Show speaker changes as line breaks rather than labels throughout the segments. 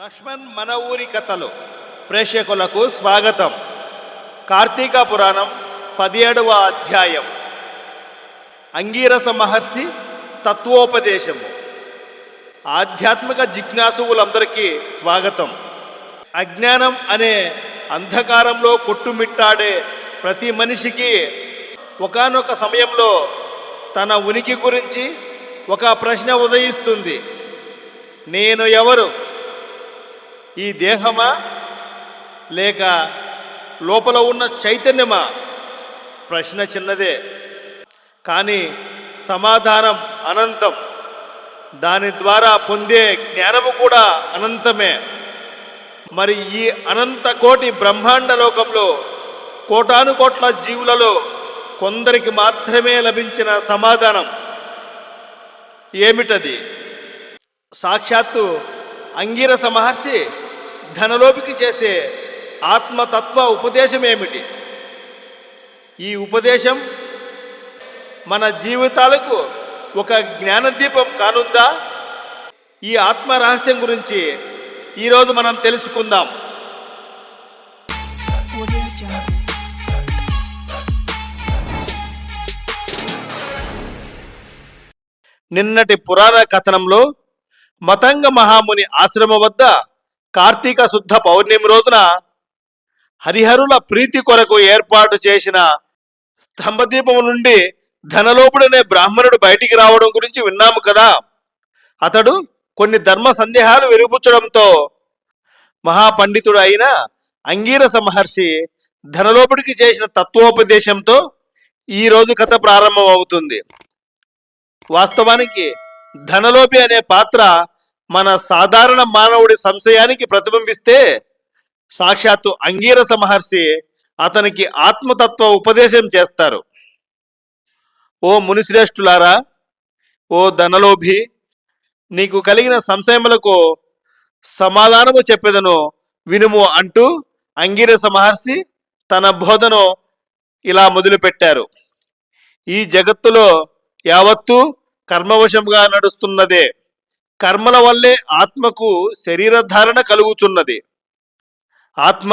లక్ష్మణ్ మన ఊరి కథలు. ప్రేక్షకులకు స్వాగతం. కార్తీక పురాణం పదిహేడవ అధ్యాయం. అంగీరస మహర్షి తత్వోపదేశము. ఆధ్యాత్మిక జిజ్ఞాసువులందరికీ స్వాగతం. అజ్ఞానం అనే అంధకారంలో కొట్టుమిట్టాడే ప్రతి మనిషికి ఒకానొక సమయంలో తన ఉనికి గురించి ఒక ప్రశ్న ఉదయిస్తుంది. నేను ఎవరు? ఈ దేహమా? లేక లోపల ఉన్న చైతన్యమా? ప్రశ్న చిన్నదే. కానీ సమాధానం అనంతం. దాని ద్వారా పొందే జ్ఞానము కూడా అనంతమే. మరి ఈ అనంత కోటి బ్రహ్మాండ లోకంలో కోటాను కోట్ల జీవులలో కొందరికి మాత్రమే లభించిన సమాధానం ఏమిటది? సాక్షాత్తు అంగీరస మహర్షి ధనలోపికి చేసే ఆత్మతత్వ ఉపదేశం ఏమిటి? ఈ ఉపదేశం మన జీవితాలకు ఒక జ్ఞానదీపం కానుందా? ఈ ఆత్మ రహస్యం గురించి ఈరోజు మనం తెలుసుకుందాం. నిన్నటి పురాణ కథనంలో మతంగ మహాముని ఆశ్రమం వద్ద కార్తీక శుద్ధ పౌర్ణమి రోజున హరిహరుల ప్రీతి కొరకు ఏర్పాటు చేసిన స్తంభదీపం నుండి ధనలోపుడనే బ్రాహ్మణుడు బయటికి రావడం గురించి విన్నాము కదా. అతడు కొన్ని ధర్మ సందేహాలు వెలుగుచ్చడంతో మహాపండితుడు అయిన అంగీరస మహర్షి ధనలోపుడికి చేసిన తత్వోపదేశంతో ఈ రోజు కథ ప్రారంభం అవుతుంది వాస్తవానికి ధనలోపి అనే పాత్ర మన సాధారణ మానవుడి సంశయానికి ప్రతిబింబిస్తే సాక్షాత్తు అంగీరస మహర్షి అతనికి ఆత్మతత్వ ఉపదేశం చేస్తారు. ఓ మునిశ్రేష్ఠులారా ఓ ధనలోభి నీకు కలిగిన సంశయములకు సమాధానము చెప్పేదను వినుము అంటూ అంగీరస మహర్షి తన బోధను ఇలా మొదలుపెట్టారు. ఈ జగత్తులో యావత్తూ కర్మవశంగా నడుస్తున్నదే. కర్మల వల్లే ఆత్మకు శరీరధారణ కలుగుచున్నది. ఆత్మ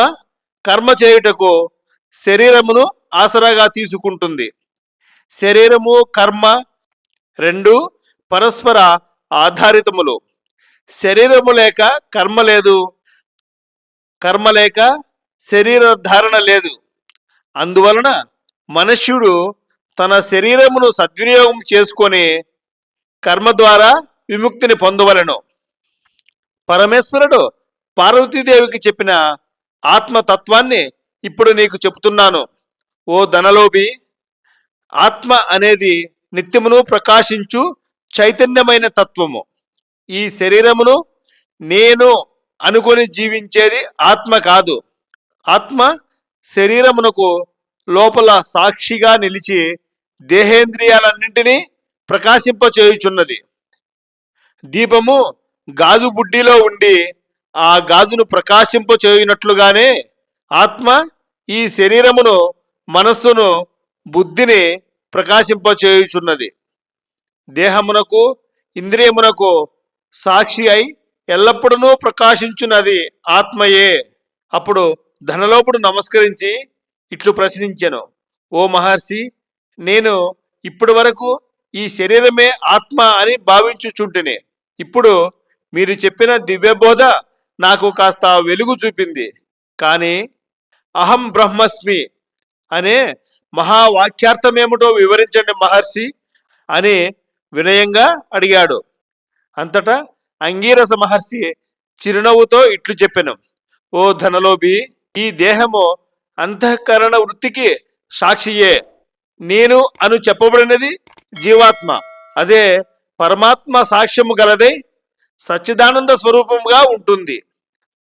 కర్మ చేయుటకు శరీరమును ఆసరాగా తీసుకుంటుంది. శరీరము కర్మ రెండు పరస్పర ఆధారితములు. శరీరము లేక కర్మ లేదు. కర్మ లేక శరీర ధారణ లేదు. అందువలన మనుష్యుడు తన శరీరమును సద్వినియోగం చేసుకొని కర్మ ద్వారా విముక్తిని పొందవలను. పరమేశ్వరుడు పార్వతీదేవికి చెప్పిన ఆత్మతత్వాన్ని ఇప్పుడు నీకు చెప్తున్నాను ఓ ధనలోభి ఆత్మ అనేది నిత్యమును ప్రకాశించు చైతన్యమైన తత్వము. ఈ శరీరమును నేను అనుకొని జీవించేది ఆత్మ కాదు. ఆత్మ శరీరమునకు లోపల సాక్షిగా నిలిచి దేహేంద్రియాలన్నింటినీ ప్రకాశింపచేయుచున్నది. దీపము గాజు బుడ్డిలో ఉండి ఆ గాజును ప్రకాశింప చేయనట్లుగానే ఆత్మ ఈ శరీరమును మనస్సును బుద్ధిని ప్రకాశింప చేయుచున్నది. దేహమునకు ఇంద్రియమునకు సాక్షి అయి ఎల్లప్పుడూ ప్రకాశించున్నది ఆత్మయే. అప్పుడు ధనలోపుడు నమస్కరించి ఇట్లు ప్రశ్నించెను. ఓ మహర్షి నేను ఇప్పటి వరకు ఈ శరీరమే ఆత్మ అని భావించుచుంటిని. ఇప్పుడు మీరు చెప్పిన దివ్యబోధ నాకు కాస్త వెలుగు చూపింది. కానీ అహం బ్రహ్మస్మి అనే మహావాక్యార్థమేమిటో వివరించండి మహర్షి అని వినయంగా అడిగాడు. అంతటా అంగీరస మహర్షి చిరునవ్వుతో ఇట్లు చెప్పెను. ఓ ధనలోభి ఈ దేహము అంతఃకరణ వృత్తికి సాక్షియే. నేను అను చెప్పబడినది జీవాత్మ. అదే పరమాత్మ సాక్ష్యము గలదే సచ్చిదానంద స్వరూపముగా ఉంటుంది.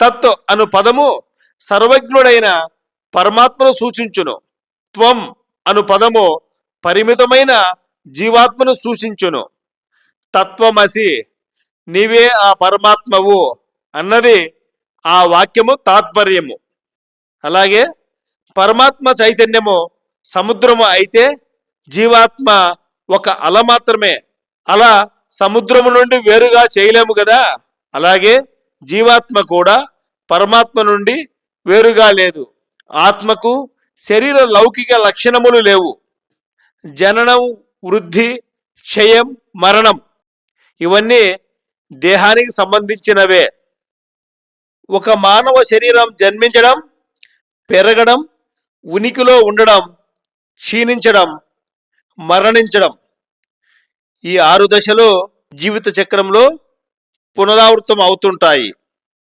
తత్ అను పదము సర్వజ్ఞుడైన పరమాత్మను సూచించును. త్వం అను పదము పరిమితమైన జీవాత్మను సూచించును. తత్వమసి నీవే ఆ పరమాత్మవు అన్నది ఆ వాక్యము తాత్పర్యము. అలాగే పరమాత్మ చైతన్యము సముద్రము అయితే జీవాత్మ ఒక అల మాత్రమే అలా సముద్రము నుండి వేరుగా చేయలేము కదా? అలాగే జీవాత్మ కూడా పరమాత్మ నుండి వేరుగా లేదు. ఆత్మకు శరీర లౌకిక లక్షణములు లేవు. జననం వృద్ధి క్షయం మరణం ఇవన్నీ దేహానికి సంబంధించినవే. ఒక మానవ శరీరం జన్మించడం పెరగడం ఉనికిలో ఉండడం క్షీణించడం మరణించడం ఈ ఆరు దశలు జీవిత చక్రంలో పునరావృతం అవుతుంటాయి.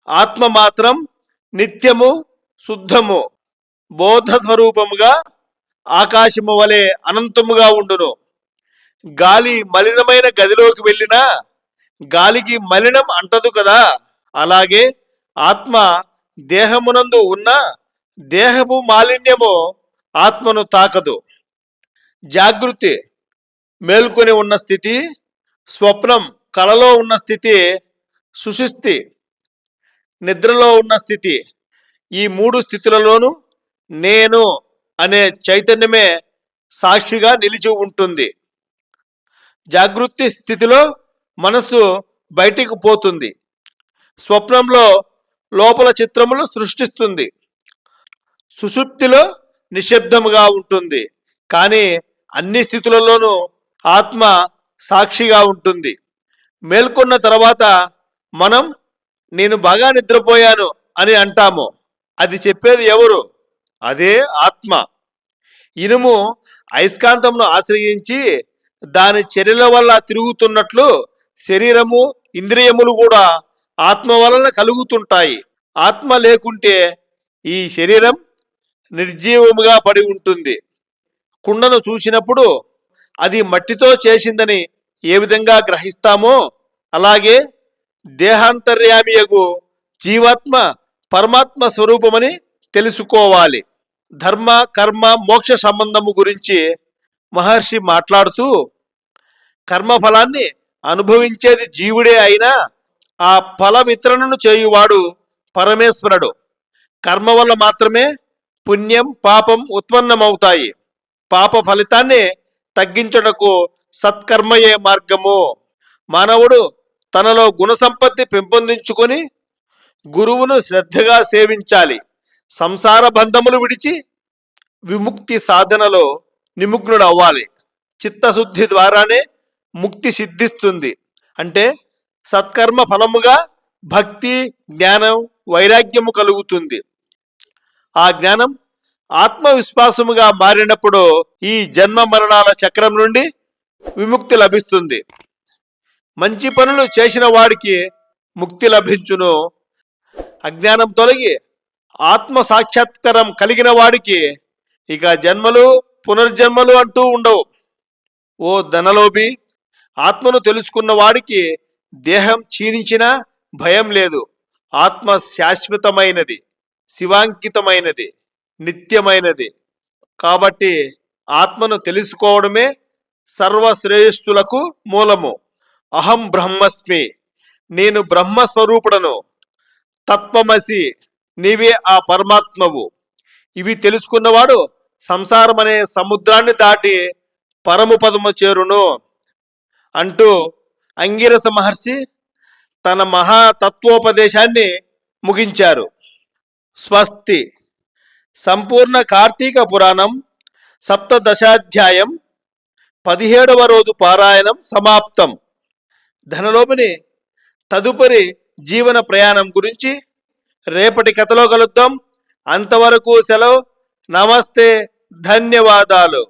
ఆత్మ మాత్రం నిత్యము శుద్ధము బోధ స్వరూపముగా ఆకాశము వలె అనంతముగా ఉండును. గాలి మలినమైన గదిలోకి వెళ్ళినా గాలికి మలినం అంటదు కదా. అలాగే ఆత్మ దేహమునందు ఉన్న దేహపు మాలిన్యము ఆత్మను తాకదు. జాగృతి మేల్కొని ఉన్న స్థితి స్వప్నం కలలో ఉన్న స్థితి సుషుప్తి నిద్రలో ఉన్న స్థితి. ఈ మూడు స్థితులలోనూ నేను అనే చైతన్యమే సాక్షిగా నిలిచి ఉంటుంది. జాగృతి స్థితిలో మనసు బయటికి పోతుంది. స్వప్నంలో లోపల చిత్రములు సృష్టిస్తుంది. సుషుప్తిలో నిశ్శబ్దముగా ఉంటుంది. కానీ అన్ని స్థితులలోనూ ఆత్మ సాక్షిగా ఉంటుంది. మేల్కొన్న తర్వాత మనం నేను బాగా నిద్రపోయాను అని అంటాము. అది చెప్పేది ఎవరు? అదే ఆత్మ. ఇనుము అయస్కాంతంను ఆశ్రయించి దాని చర్యల వల్ల తిరుగుతున్నట్లు శరీరము ఇంద్రియములు కూడా ఆత్మ వలన కలుగుతుంటాయి. ఆత్మ లేకుంటే ఈ శరీరం నిర్జీవముగా పడి ఉంటుంది. కుండను చూసినప్పుడు అది మట్టితో చేసిందని ఏ విధంగా గ్రహిస్తామో అలాగే దేహాంతర్యామియగు జీవాత్మ పరమాత్మ స్వరూపమని తెలుసుకోవాలి. ధర్మ కర్మ మోక్ష సంబంధము గురించి మహర్షి మాట్లాడుతూ కర్మఫలాన్ని అనుభవించేది జీవుడే అయినా ఆ ఫల వితరణను చేయువాడు పరమేశ్వరుడు. కర్మ వల్ల మాత్రమే పుణ్యం పాపం ఉత్పన్నమవుతాయి. పాప ఫలితాన్ని తగ్గించుటకు సత్కర్మయే మార్గము. మానవుడు తనలో గుణ సంపత్తి పెంపొందించుకొని గురువును శ్రద్ధగా సేవించాలి. సంసార బంధములు విడిచి విముక్తి సాధనలో నిమగ్నుడు అవ్వాలి చిత్తశుద్ధి ద్వారానే ముక్తి సిద్ధిస్తుంది. అంటే సత్కర్మ ఫలముగా భక్తి జ్ఞానం వైరాగ్యము కలుగుతుంది. ఆ జ్ఞానం ఆత్మవిశ్వాసముగా మారినప్పుడు ఈ జన్మ మరణాల చక్రం నుండి విముక్తి లభిస్తుంది. మంచి పనులు చేసిన వాడికి ముక్తి లభించును. అజ్ఞానం తొలగి ఆత్మ సాక్షాత్కారం కలిగిన వాడికి ఇక జన్మలు పునర్జన్మలు అంటూ ఉండవు. ఓ ధనలోభి ఆత్మను తెలుసుకున్న వాడికి దేహం క్షీణించినా భయం లేదు. ఆత్మ శాశ్వతమైనది శివాంకితమైనది. నిత్యమైనది. కాబట్టి ఆత్మను తెలుసుకోవడమే సర్వశ్రేయస్సులకు మూలము. అహం బ్రహ్మస్మి. నేను బ్రహ్మస్వరూపుడను. తత్వమసి నీవే ఆ పరమాత్మవు. ఇవి తెలుసుకున్నవాడు సంసారం అనే సముద్రాన్ని దాటి పరము పదము చేరును. అంటూ అంగిరస మహర్షి తన మహాతత్వోపదేశాన్ని ముగించారు. స్వస్తి. సంపూర్ణ కార్తీక పురాణం సప్తదశాధ్యాయం పదిహేడవ రోజు పారాయణం సమాప్తం. ధనలోపిని తదుపరి జీవన ప్రయాణం గురించి రేపటి కథలో కలుద్దాం. అంతవరకు సెలవు. నమస్తే. ధన్యవాదాలు.